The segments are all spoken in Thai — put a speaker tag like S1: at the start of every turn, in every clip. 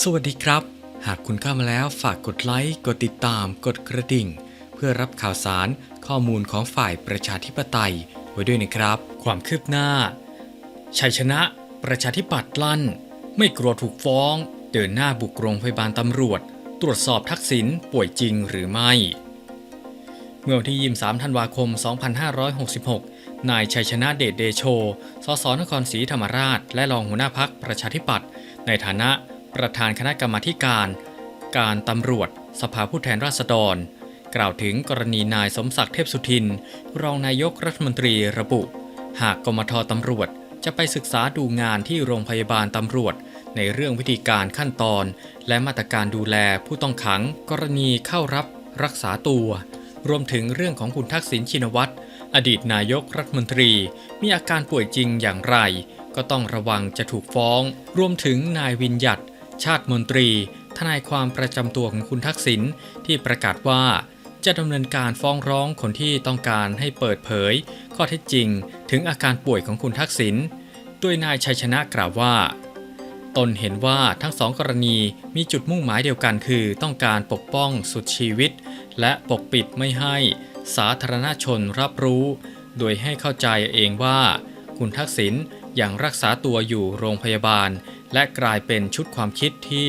S1: สวัสดีครับ หากคุณเข้ามาแล้วฝากกดไลค์ กดติดตาม กดกระดิ่ง เพื่อรับข่าวสารข้อมูลของฝ่ายประชาธิปไตย ไว้ด้วยนะครับ ความคืบหน้า ชัยชนะ ประชาธิปัตย์ลั่น ไม่กลัวถูกฟ้อง เดินหน้าบุกโรงพยาบาลตำรวจ ตรวจสอบทักษิณป่วยจริงหรือไม่ เมื่อวันที่ 23 ธันวาคม 2566 นายชัยชนะเดชเดโช สสนครศรีธรรมราช และรองหัวหน้าพักประชาธิปัตย์ในฐานะ ประธานคณะกรรมาการ การตำรวจ สภาผู้แทนราษฎร กล่าวถึงกรณีนายสมศักดิ์เทพสุทิน รองนายกรัฐมนตรีระบุ หากกมทตำรวจจะไปศึกษาดูงานที่โรงพยาบาลตำรวจ ในเรื่องวิธีการขั้นตอน และมาตรการดูแลผู้ต้องขัง กรณีเข้ารับรักษาตัว รวมถึงเรื่องของคุณทักษิณชินวัตรอดีตนายกรัฐมนตรี มีอาการป่วยจริงอย่างไร ก็ต้องระวังจะถูกฟ้อง รวมถึงนายวินยัต ชาติมนตรี ทนายความประจำตัวของคุณทักษิณที่ประกาศว่าจะดำเนินการฟ้องร้องคนที่ต้องการให้เปิดเผย ข้อเท็จจริง ถึงอาการป่วยของคุณทักษิณโดยนายชัยชนะกล่าวว่า ตนเห็นว่าทั้งสองกรณีมีจุดมุ่งหมายเดียวกันคือ ต้องการปกป้องสุดชีวิต และปกปิดไม่ให้ สาธารณชนรับรู้ โดยให้เข้าใจเองว่า คุณทักษิณ ยังรักษาตัวอยู่โรงพยาบาล และกลายเป็นชุดความคิดที่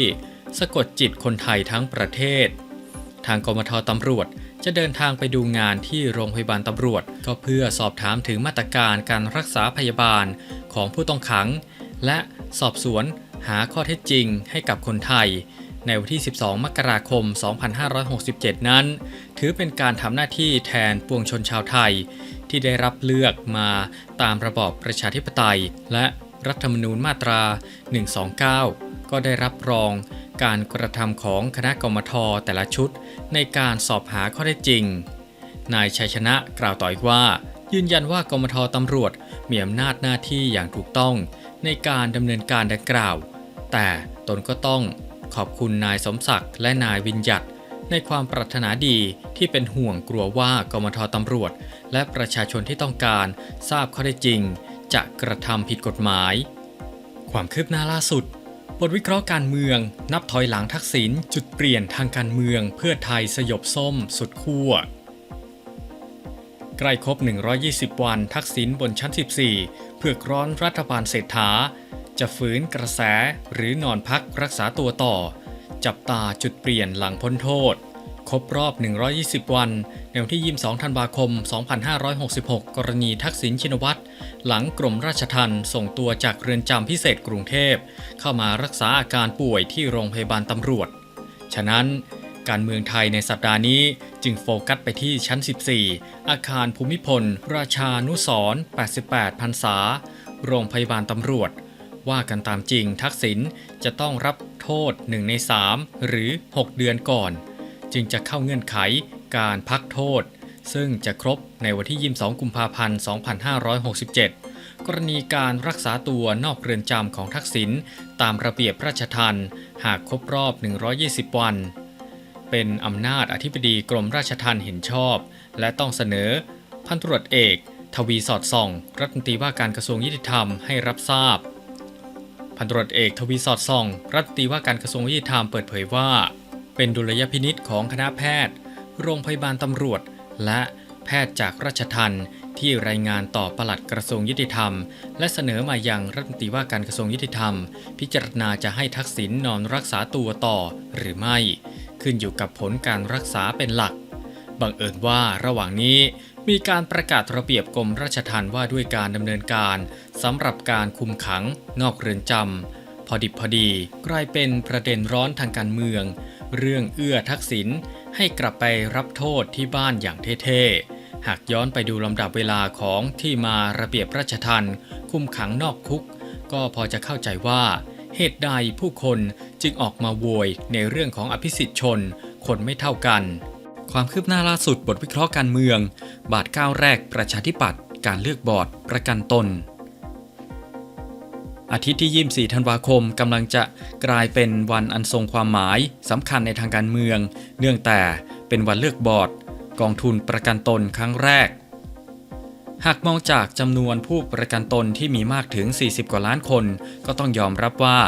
S1: สะกดจิตคนไทยทั้งประเทศ ทางกมทตำรวจจะเดินทางไปดูงานที่โรงพยาบาลตำรวจ ก็เพื่อสอบถามถึงมาตรการการรักษาพยาบาลของผู้ต้องขัง และสอบสวนหาข้อเท็จจริงให้กับคนไทย ในวันที่ 12 มกราคม 2567 นั้น ถือเป็นการทำหน้าที่แทนปวงชนชาวไทย ที่ได้รับเลือกมาตามระบอบประชาธิปไตย และรัฐธรรมนูญมาตรา 129 ก็ได้รับรองการกระทำของคณะกรรมทแต่ละชุด ในการสอบหาข้อเท็จจริง นายชัยชนะกล่าวต่ออีกว่า ยืนยันว่ากรมทตำรวจมีอำนาจหน้าที่อย่างถูกต้องในการดำเนินการดังกล่าว แต่ตนก็ต้องขอบคุณนายสมศักดิ์และนายวินยัต ในความปรารถนาดีที่เป็นห่วงกลัวว่ากรมทตำรวจ และประชาชนที่ต้องการทราบข้อเท็จจริง จะกระทำผิดกฎหมาย ความคืบหน้าล่าสุดบทวิเคราะห์การเมือง นับถอยหลังทักษิณจุดเปลี่ยนทางการเมือง เพื่อไทยสยบส้มสุดขั้วใกล้ครบ 120 วันทักษิณบนชั้น 14 เพื่อร้อนรัฐบาลเศรษฐา จะฝืนกระแสหรือนอนพักรักษาตัวต่อ จับตาจุดเปลี่ยนหลังพ้นโทษ ครบรอบ 120 วัน ในวันที่ 22 ธันวาคม 2566 กรณีทักษิณชินวัตร หลังกรมราชทัณฑ์ส่งตัวจากเรือนจำพิเศษกรุงเทพ เข้ามารักษาอาการป่วยที่โรงพยาบาลตำรวจ ฉะนั้นการเมืองไทยในสัปดาห์นี้จึงโฟกัสไปที่ชั้น 14 อาคารภูมิพล ราชานุสร88 พรรษา โรงพยาบาลตำรวจ ว่ากันตามจริงทักษิณจะต้องรับ โทษ 1 ใน 3 หรือ 6 เดือนก่อน จึงจะเข้าเงื่อนไขการพักโทษ ซึ่งจะครบในวันที่ 22 กุมภาพันธ์ 2567 กรณีการรักษาตัวนอกเรือนจำของทักษิณตามระเบียบราชทัณฑ์หากครบรอบ 120 วัน เป็นอำนาจอธิบดีกรมราชทัณฑ์เห็นชอบ และต้องเสนอ พันตรวจเอก ทวีสอดส่อง รัฐมนตรีว่าการกระทรวงยุติธรรมให้รับทราบ พันตรวจเอกทวีสอดส่อง รัฐตีว่าการกระทรวงยุติธรรมเปิดเผยว่า เป็นดุลยพินิษของคณะแพทย์ โรงพยาบาลตำรวจ และแพทย์จากราชทัณฑ์ที่รายงานต่อปลัดกระทรวงยุติธรรม และเสนอมายังรัฐมนตรีว่าการกระทรวงยุติธรรม พิจารณาจะให้ทักษิณนอนรักษาตัวต่อหรือไม่ ขึ้นอยู่กับผลการรักษาเป็นหลักบังเอิญว่าระหว่างนี้ มีการประกาศระเบียบกรมราชทัณฑ์ว่าด้วยการดำเนินการสำหรับการคุมขังนอกเรือนจำพอดิบพอดีกลายเป็นประเด็นร้อนทางการเมือง เรื่องเอื้อทักษิณให้กลับไปรับโทษที่บ้านอย่างเท่ๆ หากย้อนไปดูลำดับเวลาของที่มาระเบียบราชทัณฑ์คุมขังนอกคุก ก็พอจะเข้าใจว่า เหตุใดผู้คนจึงออกมาโวยในเรื่องของอภิสิทธิชน คนไม่เท่ากัน ความคืบหน้าล่าสุดบทวิเคราะห์การเมือง บาทก้าวแรกประชาธิปัตย์การเลือกบอร์ด ประกันตน อาทิตย์ที่ 24 ธันวาคมกำลังจะกลายเป็นวันอันทรงความหมายสำคัญในทางการเมือง เนื่องแต่เป็นวันเลือกบอร์ด กองทุนประกันตนครั้งแรก หากมองจากจำนวนผู้ประกันตนที่มีมากถึง 40 กว่าล้านคน ก็ต้องยอมรับว่า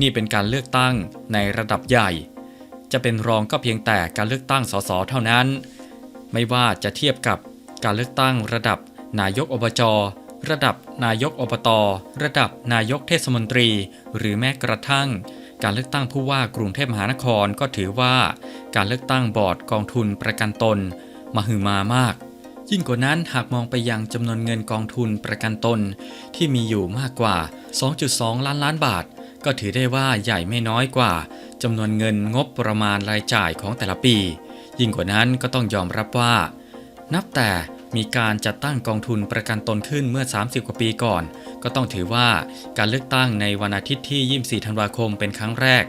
S1: นี่เป็นการเลือกตั้งในระดับใหญ่ จะเป็นรองก็เพียงแต่การเลือกตั้งสสเท่านั้น ไม่ว่าจะเทียบกับการเลือกตั้งระดับนายกอบจ ระดับนายกอบต ระดับนายกเทศมนตรี หรือแม้กระทั่ง การเลือกตั้งผู้ว่ากรุงเทพมหานครก็ถือว่า การเลือกตั้งบอร์ดกองทุนประกันตน มหึมามาก ยิ่งกว่านั้นหากมองไปยังจำนวนเงินกองทุนประกันตน ที่มีอยู่มากกว่า 2.2 ล้านล้านบาท ก็ถือได้ว่าใหญ่ไม่น้อยกว่า จำนวนเงินงบประมาณรายจ่ายของแต่ละปี ยิ่งกว่านั้นก็ต้องยอมรับว่า นับแต่มีการจัดตั้งกองทุนประกันตนขึ้นเมื่อ 30 กว่าปีก่อน ก็ต้องถือว่าการเลือกตั้งในวันอาทิตย์ที่ 24 ธันวาคมเป็นครั้งแรก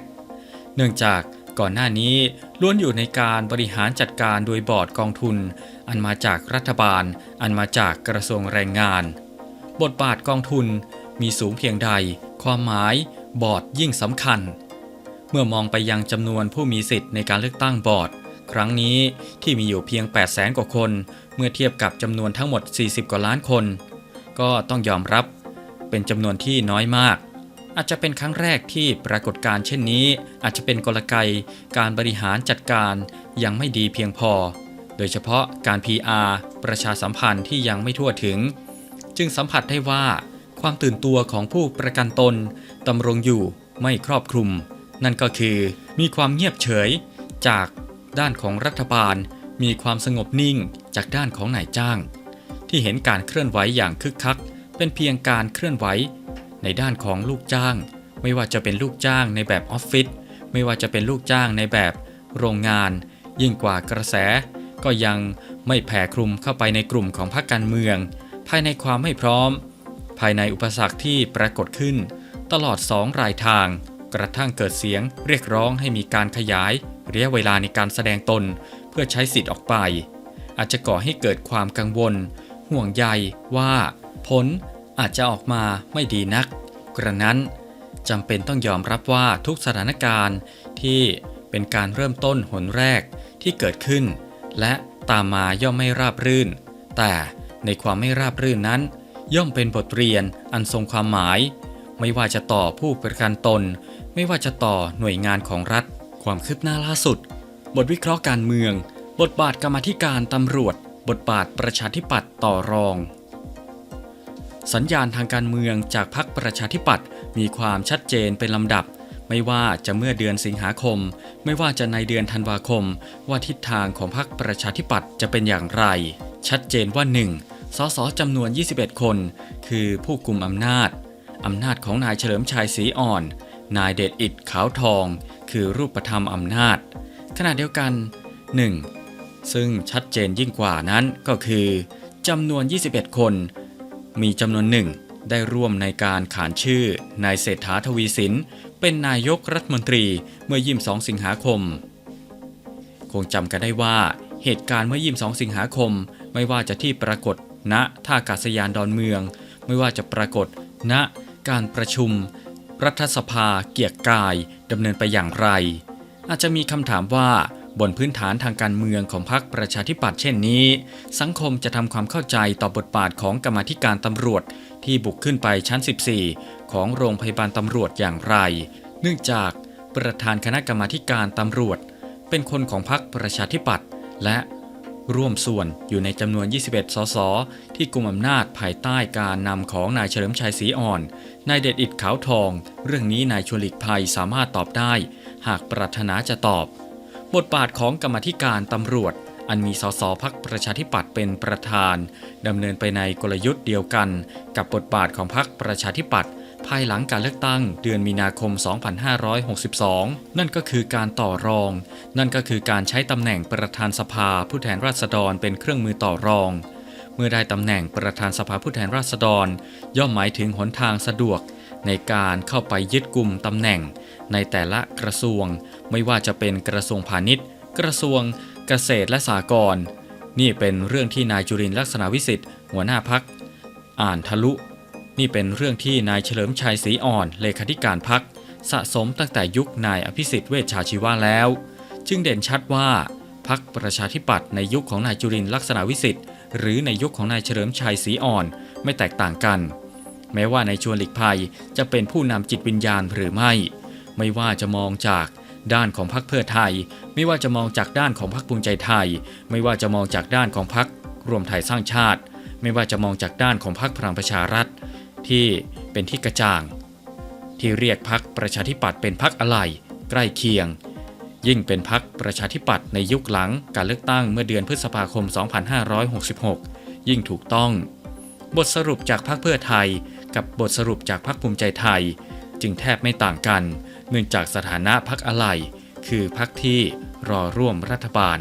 S1: เนื่องจากก่อนหน้านี้ล้วนอยู่ในการบริหารจัดการโดยบอร์ดกองทุน อันมาจากรัฐบาล อันมาจากกระทรวงแรงงาน บทบาทกองทุนมีสูงเพียงใด ความหมายบอร์ดยิ่งสำคัญ มื่อมองไปยังจำนวนผู้มีสิทธิ์ในการเลือกตั้งบอร์ด ครั้งนี้ที่มีอยู่เพียง 8 0 0แสนกว่าคน เมื่อเทียบกับจำนวนทั้งหมด 40 กว่าล้านคน ก็ต้องยอมรับ เป็นจำนวนที่น้อยมาก อาจจะเป็นครั้งแรกที่ปรากฏการเช่นนี้ อาจจะเป็นกลไกการบริหารจัดการยังไม่ดีเพียงพอ โดยเฉพาะการ PR ประชาสัมพันธ์ที่ยังไม่ทั่วถึง จึงสัมผัสได้ว่าความตื่นตัวของผู้ประกันตนดำรงอยู่ไม่ครอบคลุม นั่นก็คือมีความเงียบเฉยจากด้านของรัฐบาล มีความสงบนิ่งจากด้านของนายจ้าง ที่เห็นการเคลื่อนไหวอย่างคึกคัก เป็นเพียงการเคลื่อนไหว ในด้านของลูกจ้าง ไม่ว่าจะเป็นลูกจ้างในแบบออฟฟิศไม่ว่าจะเป็นลูกจ้างในแบบโรงงาน ยิ่งกว่ากระแส ก็ยังไม่แผ่คลุมเข้าไปในกลุ่มของพรรคการเมือง ภายในความไม่พร้อม ภายในอุปสรรคที่ปรากฏขึ้น ตลอดสองรายทาง กระทั่งเกิดเสียงเรียกร้องให้มีการขยายระยะเวลาในการแสดงตน เพื่อใช้สิทธิ์ออกไป อาจจะก่อให้เกิดความกังวล ห่วงใยว่า ผลอาจจะออกมาไม่ดีนัก กระนั้นจำเป็นต้องยอมรับว่าทุกสถานการณ์ที่เป็นการเริ่มต้นหนแรกที่เกิดขึ้น และตามมาย่อมไม่ราบรื่น แต่ในความไม่ราบรื่นนั้น ย่อมเป็นบทเรียนอันทรงความหมาย ไม่ว่าจะต่อผู้ประกันตน ไม่ว่าจะต่อหน่วยงานของรัฐ ความคืบหน้าล่าสุด บทวิเคราะห์การเมือง บทบาทกรรมธิการตำรวจ บทบาทประชาธิปัตย์ต่อรอง สัญญาณทางการเมืองจากพรรคประชาธิปัตย์มีความชัดเจนเป็นลำดับ ไม่ว่าจะเมื่อเดือนสิงหาคม ไม่ว่าจะในเดือนธันวาคม ว่าทิศทางของพรรคประชาธิปัตย์จะเป็นอย่างไร ชัดเจนว่า 1. สสจำนวน 21 คน คือผู้กุมอำนาจอำนาจของนายเฉลิมชัยศรีอ่อน นายเดชอิดขาวทอง คือรูปธรรมอำนาจ ขณะเดียวกัน 1. ซึ่งชัดเจนยิ่งกว่านั้นก็คือจำนวน 21 คน มีจำนวนหนึ่งได้ร่วมในการขานชื่อนายเศรษฐาทวีสิน เป็นนายกรัฐมนตรีเมื่อ 22 สิงหาคม คงจำกันได้ว่าเหตุการณ์เมื่อ 22 สิงหาคม ไม่ว่าจะที่ปรากฏณท่าอากาศยานดอนเมือง ไม่ว่าจะปรากฏณการประชุม รัฐสภาเกียรกายดำเนินไปอย่างไร อาจจะมีคำถามว่าบนพื้นฐานทางการเมืองของพรรคประชาธิปัตย์เช่นนี้ สังคมจะทำความเข้าใจต่อบทบาทของกรรมธิการตำรวจ ที่บุกขึ้นไปชั้น 14 ของโรงพยาบาลตำรวจอย่างไร เนื่องจากประธานคณะกรรมาธิการตำรวจ เป็นคนของพรรคประชาธิปัตย์และ ร่วมส่วนอยู่ในจำนวน 21 สส ที่กุมอำนาจภายใต้การนำของนายเฉลิมชัยศรีอ่อน นายเดชอิดขาวทอง เรื่องนี้นายชวลิกภัยสามารถตอบได้ หากปรารถนาจะตอบ บทบาทของกรรมธิการตำรวจ อันมีสสพักประชาธิปัตย์เป็นประธานดำเนินไปในกลยุทธ์เดียวกัน กับบทบาทของพักประชาธิปัตย์ ภายหลังการเลือกตั้งเดือนมีนาคม 2562 นั่นก็คือการต่อรอง นั่นก็คือการใช้ตำแหน่งประธานสภาผู้แทนราษฎรเป็นเครื่องมือต่อรอง เมื่อได้ตำแหน่งประธานสภาผู้แทนราษฎร ย่อมหมายถึงหนทางสะดวก ในการเข้าไปยึดกลุ่มตำแหน่ง ในแต่ละกระทรวง ไม่ว่าจะเป็นกระทรวงพาณิชย์ กระทรวงเกษตรและสหกรณ์นี่เป็นเรื่องที่นายจุรินทร์ลักษณะวิสิทธิ์หัวหน้าพัก อ่านทะลุ นี่เป็นเรื่องที่นายเฉลิมชัยศรีอ่อนเลขาธิการพักสะสมตั้งแต่ยุคนายอภิสิทธิ์เวชชาชีวะแล้ว จึงเด่นชัดว่าพักประชาธิปัตย์ในยุคของนายจุรินลักษณะวิสิทธิ์หรือในยุคของนายเฉลิมชัยศรีอ่อนไม่แตกต่างกัน แม้ว่านายชวนหลีกภัยจะเป็นผู้นำจิตวิญญาณหรือไม่ ไม่ว่าจะมองจากด้านของพรรคเพื่อไทย ไม่ว่าจะมองจากด้านของพรรคภูมิใจไทย ไม่ว่าจะมองจากด้านของพรรครวมไทยสร้างชาติ ไม่ว่าจะมองจากด้านของพรรคพลังประชารัฐ ที่เป็นที่กระจ่าง ที่เรียกพรรคประชาธิปัตย์เป็นพรรคอะไร ใกล้เคียง ยิ่งเป็นพรรคประชาธิปัตย์ในยุคหลังการเลือกตั้งเมื่อเดือนพฤษภาคม 2566 ยิ่งถูกต้อง บทสรุปจากพรรคเพื่อไทย กับบทสรุปจากพรรคภูมิใจไทย จึงแทบไม่ต่างกัน เนื่องจากสถานะพรรคอะไร คือพรรคที่รอร่วมรัฐบาล